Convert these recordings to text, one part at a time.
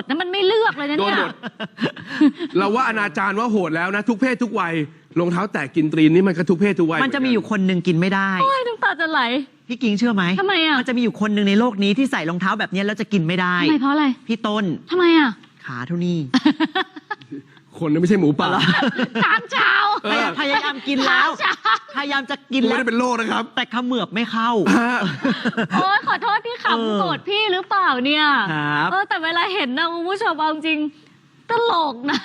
ดนะมันไม่เลือกเลยนะโดนเนี่ยหมดเราว่าอนาจารว่าโหดแล้วนะ ทุกเพศทุกวัยรองเท้าแตะกินตรีนนี่มันก็ทุกเพศทุกวัยมันจะมีอยู่คนหนึ่งกินไม่ได้ โอ้ยน้ำตาจะไหล พี่กิงเชื่อไหมทำไมอะมันจะมีอยู่คนหนึ่งในโลกนี้ที่ใส่รองเท้าแบบนี้แล้วจะกินไม่ได้ ทำไมเพราะอะไรพี่ต้นทำไมอะ ขาเท่านี้ คนนั้นไม่ใช่หมูป่า ตามเช้า เออ พยายามกินแล้วตามเช้าพยายามจะกินกูแล้ไม่ว ได้เป็นโรคนะครับแต่เขมือบไม่เข้าโอ้ยขอโทษที่เออขำโกรธพี่หรือเปล่าเนี่ยครับเออแต่เวลาเห็นนะคุณผู้ชมเอาจริงตลกนะ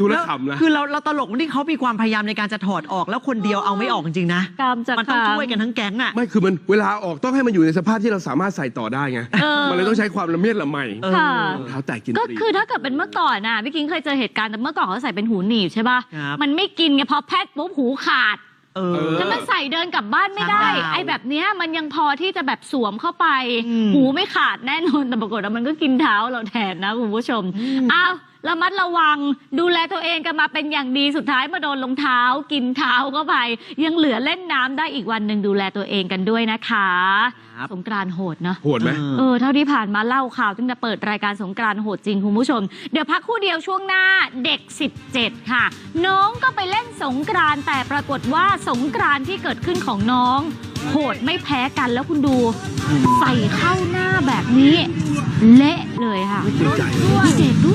ดูแล้วขำนะ คือเราเราตลกที่เขามีความพยายามในการจะถอดออกแล้วคนเดียวเอาไม่ออกจริงๆนะกามจะมันต้องขำช่วยกันทั้งแก๊งอะ ไม่คือมันเวลาออกต้องให้มันอยู่ในสภาพที่เราสามารถใส่ต่อได้ไง เออ มันเลยต้องใช้ความละเมียดละไมเออ ค่ะ รองเท้าแตะกินก็ตรีนคือถ้าเกิดเป็นเมื่อก่อนน่ะพี่กิ้งเคยเจอเหตุการณ์แต่เมื่อก่อนเขาใส่เป็นหูหนีบใช่ป่ะ ครับ มันไม่กินไงพอแพทย์ปุ๊บหูขาดเอเอออ แล้วมันใส่เดินกลับบ้านไม่ได้ช้างดาวไอ้แบบเนี้ยมันยังพอที่จะแบบสวมเข้าไปอืมหูไม่ขาดแน่นอนแต่ปรากฏว่ามันก็กินเท้าเราแทนนะคุณผู้ชมอ้าว ระมัดระวังดูแลตัวเองกันมาเป็นอย่างดีสุดท้ายมาโดนรองเท้า กินเท้าเข้าไป ยังเหลือเล่นน้ำได้อีกวันหนึ่งดูแลตัวเองกันด้วยนะคะ ครับ สงกรานต์โหดเนาะ โหดไหม เออเท่าที่ผ่านมาเล่าข่าวตั้งแต่เปิดรายการสงกรานต์โหดจริงคุณผู้ชม เดี๋ยวพักครู่เดียวช่วงหน้าเด็ก 17 ค่ะ น้องก็ไปเล่นสงกรานต์แต่ปรากฏว่าสงกรานต์ที่เกิดขึ้นของน้อง โหดไม่แพ้กันแล้วคุณดู ใส่เข้าหน้าแบบนี้ เละเลยค่ะเกรงใจพี่เด็กดู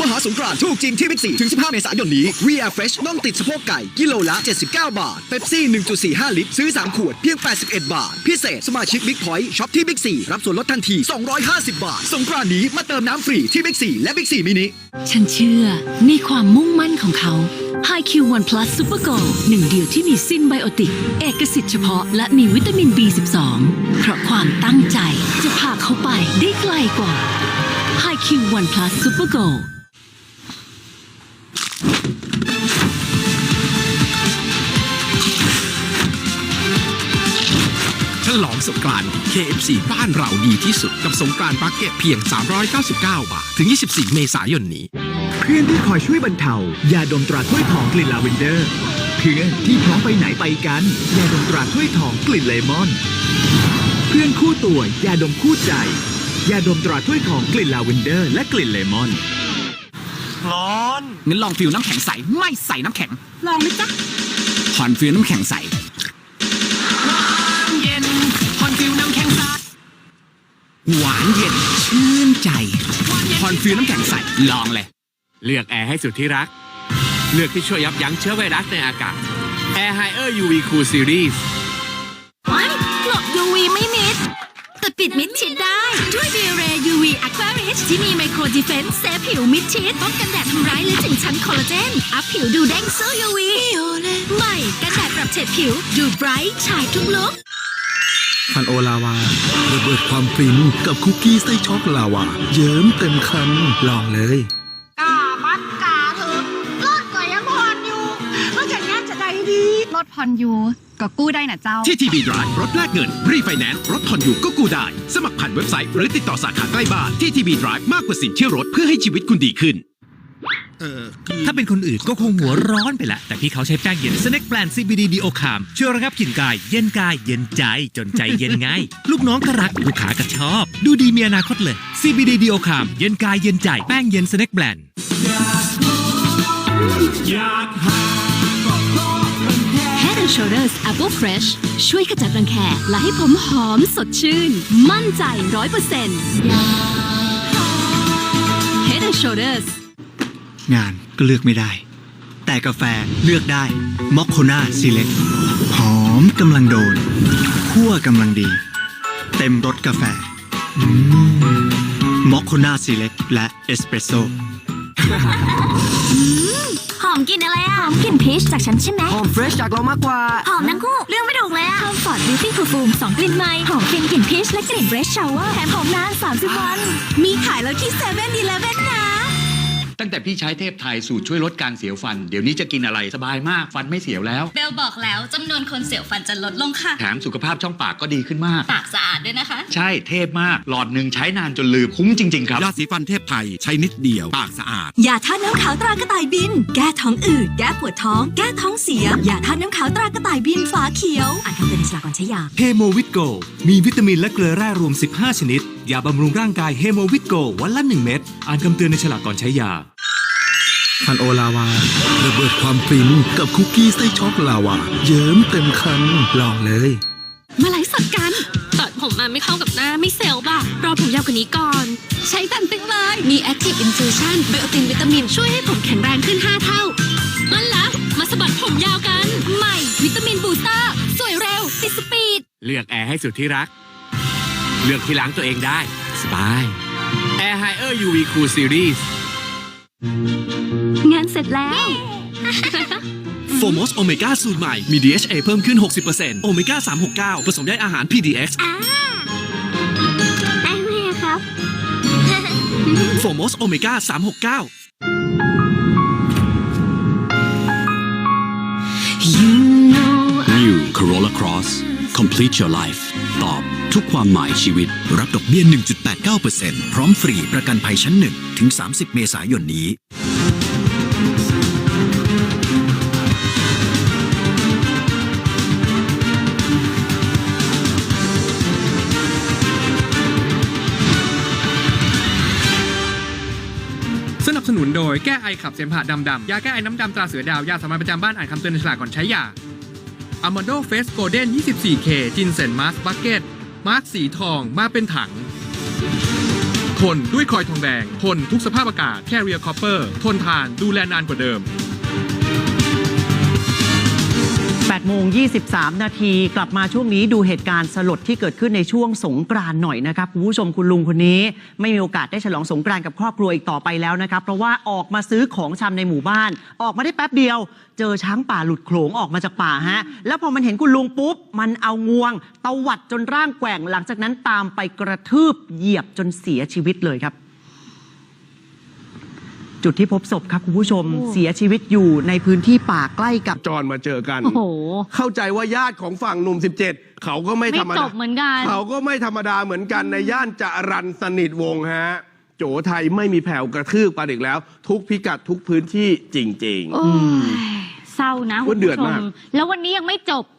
มหาสงกรานต์ถูกจริงที่บิ๊กซีถึง15 เมษายนนี้ We Are Fresh น่องติดสะโพกไก่ กิโลละ 79 บาทเ e ปซี่ 1.45 ลิตร ซื้อ 3 ขวด เพียง 81 บาท พิเศษ สมาชิกบิ๊กพอยต์ช็อปที่บิ๊กซีรับส่วนลดทันที 250 บาท สงกรานต์นี้มาเติมน้ำฟรีที่บิ๊กซีและบิ๊กซีมินิ ฉันเชื่อในความมุ่งมั่นของเขา Hi Q One Plus Super Go หนึ่งเดียวที่มีซินไบโอติก เอกสิทธิ์เฉพาะ และมีวิตามิน B12 เพราะความตั้งใจจะพาเขาไปได้ไกลกว่า Hi Q One Plus Super Go ลองสงกรานต์ KFC บ้านเราดีที่สุดกับสงกรานต์บักเก็ตเพียง 399 บาท ถึง 24 เมษายนนี้ เพื่อนที่คอยช่วยบรรเทายาดมตราถ้วยทองกลิ่นลาเวนเดอร์เพื่อนที่พร้อมไปไหนไปกันยาดมตราถ้วยทองกลิ่นเลมอน เพื่อนคู่ตัวยาดมคู่ใจยาดมตราถ้วยทองกลิ่นลาเวนเดอร์ และกลิ่นเลมอนงั้นลองฟิลน้ำแข็งใสไม่ใส่น้ำแข็ง ลองไหมจ๊ะฮอนฟิลน้ำแข็งใส หวานเย็นชื่นใจฮอนฟิลน้ำแข็งใสลองเลย เลือกแอร์ให้สุดที่รัก เลือกที่ช่วยยับยั้งเชื้อไวรัสในอากาศ Air Higher UV Cool Series หลบ UV ไม่มิด แต่ปิดมิดชิดได้ด้วย b ีเร UV Aqua Rich ที่มีไมโครดีเฟนซ์เซฟผิวมิดชิดป้องกันแดดทำร้ายลึกถึงชั้นคอลลาเจน อัพผิวดูเด้งสู้ UV ใหม่กันแดดปรับเฉดผิวดูไบรท์ฉายทุกลุก พันโอลาวาระเบิดความฟินกับคุกกี้ไส้ช็อกลาวา เยิ้มเต็มคันลองเลยกามัดกาเถอะรถก็ยังผ่อนอยู่เมื่อจากนี้จะได้ดีรถผ่อนอยู่ก็กู้ได้นะเจ้า ที่ TB Drive รถแลกเงิน รีไฟแนนซ์รถผ่อนอยู่ก็กู้ได้ สมัครผ่านเว็บไซต์หรือติดต่อสาขาใกล้บ้านที่ TB Drive มากกว่าสินเชื่อรถเพื่อให้ชีวิตคุณดีขึ้น ถ้าเป็นคนอื่นก็คงหัวร้อนไปละ แต่พี่เขาใช้แป้งเย็นสเน็กแปลน CBD ดีโอคามช่วยระงับกลิ่นกาย เย็นกายเย็นใจจนใจเย็นง่ายลูกน้องก็รัก ลูกค้าก็ชอบ ดูดีมีอนาคตเลย CBD ดีโอคามเย็นกายเย็นใจแป้งเย็นสเน็กแปลน Head and Shoulders Apple Fresh ช่วยขจัดรังแคและให้ผมหอมสดชื่น มั่นใจร้อยเปอร์เซ็นต์ Head and Shoulders งานก็เลือกไม่ได้ แต่กาแฟเลือกได้มอคโคนาซีเล็กหอมกำลังโดนคั่วกำลังดี เต็มรสกาแฟมอคโคนาซีเล็กและเอสเปรสโซ่หอมกลิ่นอะไรอะหอมกลิ่นพีชจากฉันใช่ไหมหอมเฟรชจากเรามากกว่า หอมทั้งคู่เรื่องไม่ถูกเลยอะ Comfort Beauty Perfume สองกลิ่นใหม่ หอมฟินกลิ่นพีชและกลิ่น Fresh Shower แถมหอมนาน30 วัน มีขายแล้วที่7 e เ e ่ e อนะ ตั้งแต่พี่ใช้เทพไทยสูตรช่วยลดการเสียวฟัน เดี๋ยวนี้จะกินอะไรสบายมากฟันไม่เสียวแล้ว เบลบอกแล้วจำนวนคนเสียวฟันจะลดลงค่ะ แถมสุขภาพช่องปากก็ดีขึ้นมาก ปากสะอาดด้วยนะคะ ใช่เทพมาก หลอดหนึ่งใช้นานจนลืมคุ้มจริง ๆ ครับ ยาสีฟันเทพไทยใช้นิดเดียวปากสะอาด ยาท่าตุน้ำขาวตรากระต่ายบิน แก้ท้องอืดแก้ปวดท้อง แก้ท้องเสีย ยาท่าตุน้ำขาวตรากระต่ายบินฝาเขียว อ่านคำเตือนในฉลากก่อนใช้ยา เฮโมวิตโก มีวิตามินและเกลือแร่รวม 15 ชนิด ยาบำรุงร่างกายเฮโมวิตโกวันละ 1 เม็ด อ่านคำเตือนในฉลากก่อนใช้ยาฟันโอลาวาระเบิดความฟินกับคุกกี้ไส้ช็อกลาวา เยิ้มเต็มคำลองเลย มาไลฟ์สดกันตัดผมมาไม่เข้ากับหน้าไม่เซลล์ป่ะ รอผมยาวกว่านี้ก่อน ใช้ตันตึงเลย มี Active Infusion ไบโอตินวิตามินช่วยให้ผมแข็งแรงขึ้น 5 เท่างั้นละมาสะบัดผมยาวกัน ใหม่ วิตามินบูสเตอร์ สวยเร็วติดสปีด เลือกแอร์ให้สุดที่รัก เลือกที่ล้างตัวเองได้ สบาย Air Higher UV Cool Series งานเสร็จแล้ว โฟมอสโอเมก้าสูตรใหม่ มี DHA เพิ่มขึ้น 60%โอเมก้า 369 ผสมได้อาหาร PDX ได้ไหมครับ โฟมอสโอเมก้า 369 New Corolla Cross Complete your life ตอบทุกความหมายชีวิต รับดอกเบี้ย 1.89%พร้อมฟรีประกันภัยชั้น 1 ถึง 30 เมษายนนี้ สนับสนุนโดยแก้ไอขับเสมหะดำดำยาแก้ไอน้ำดำตราเสือดาว ยาสามัญประจำบ้านอ่านคำเตือนในฉลากก่อนใช้ยา อามาโดเฟสโกลเด้น 24K จินเซนมาสบักเก็ตมาร์คสีทองมาเป็นถัง ทนด้วยคอยทองแดง ทนทุกสภาพอากาศแค r เรียคอปเปอร์ ทนทานดูแลนานกว่าเดิม 8โมง 23 นาทีกลับมาช่วงนี้ดูเหตุการณ์สลดที่เกิดขึ้นในช่วงสงกรานหน่อยนะครับคุณผู้ชมคุณลุงคนนี้ ไม่มีโอกาสได้ฉลองสงกรานกับครอบครัวอีกต่อไปแล้วนะครับ เพราะว่าออกมาซื้อของชำในหมู่บ้าน ออกมาได้แป๊บเดียว เจอช้างป่าหลุดโขลงออกมาจากป่าฮะ แล้วพอมันเห็นคุณลุงปุ๊บ มันเอางวงตวัดจนร่างแกว่งหลังจากนั้นตามไปกระทืบเหยียบจนเสียชีวิตเลยครับ จุดที่พบศพครับคุณผู้ชมโอ้เสียชีวิตอยู่ในพื้นที่ป่าใกล้กับจรมาเจอกัน โอ้โห เข้าใจว่าญาติของฝั่งหนุ่ม 17 เขาก็ไม่ไม่ธรรมจดาบเหมือนกัน เขาก็ไม่ธรรมดาเหมือนกันในย่านจรันสนิทวงศ์ฮะ โจไทยไม่มีแผ่วกระทืบปาอีกแล้ว ทุกพิกัดทุกพื้นที่จริงโอ้ยเศร้านะว่าคุณเดือผู้ดชมากมแล้ววันนี้ยังไม่จบๆ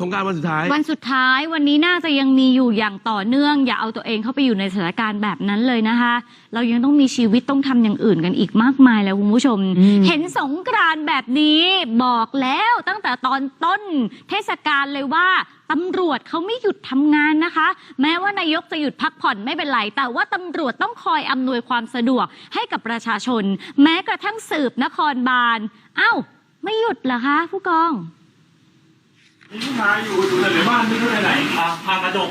สงกรารวันสุดท้าย วันสุดท้ายวันนี้น่าจะยังมีอยู่อย่างต่อเนื่อง อย่าเอาตัวเองเข้าไปอยู่ในสถานการณ์แบบนั้นเลยนะคะ เรายังต้องมีชีวิตต้องทำอย่างอื่นกันอีกมากมายแล้วคุณผู้ชม อืม เห็นสงกรานต์แบบนี้บอกแล้วตั้งแต่ตอนต้นเทศกาลเลยว่าตำรวจเขาไม่หยุดทำงานนะคะ แม้ว่านายกจะหยุดพักผ่อนไม่เป็นไร แต่ว่าตำรวจต้องคอยอำนวยความสะดวกให้กับประชาชน แม้กระทั่งสืบนครบาลอ้าวไม่หยุดเหรอคะ ผู้กอง นี่มาอยู่อยู่ในบ้านไม่รู้ไปไหนพาพากระจก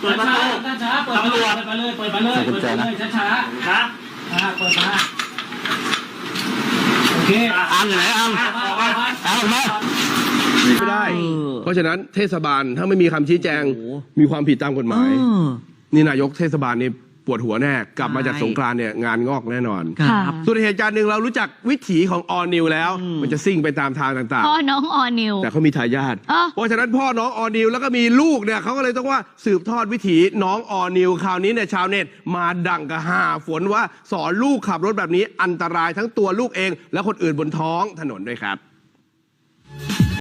เปิดประตูช้าๆเปิดประตูเปิดไปเลยเปิดไปเลยเปิดไปเลยช้าๆนะอ่าเปิดมาโอเคอังไหนอังอังมาไม่ได้ เพราะฉะนั้นเทศบาลถ้าไม่มีคำชี้แจงโอ้โหมีความผิดตามกฎหมายเออนี่นายกเทศบาลนี่ ปวดหัวแน่ กลับมาใช่จากสงกรานต์เนี่ยงานงอกแน่นอน ครับ ส่วนเหตุการณ์หนึ่งเรารู้จักวิถีของออนิวแล้วอืมมันจะซิ่งไปตามทางต่างพ่อน้องออนิว ๆ แต่เขามีทายาทเอ้าเพราะฉะนั้นพ่อน้องออนิวแล้วก็มีลูกเนี่ยเขาก็เลยต้องว่าสืบทอดวิถีน้องออนิวคราวนี้เนี่ยชาวเน็ตมาดังกระหาฝนว่าสอนลูกขับรถแบบนี้อันตรายทั้งตัวลูกเอง และคนอื่นบนท้องถนนด้วยครับ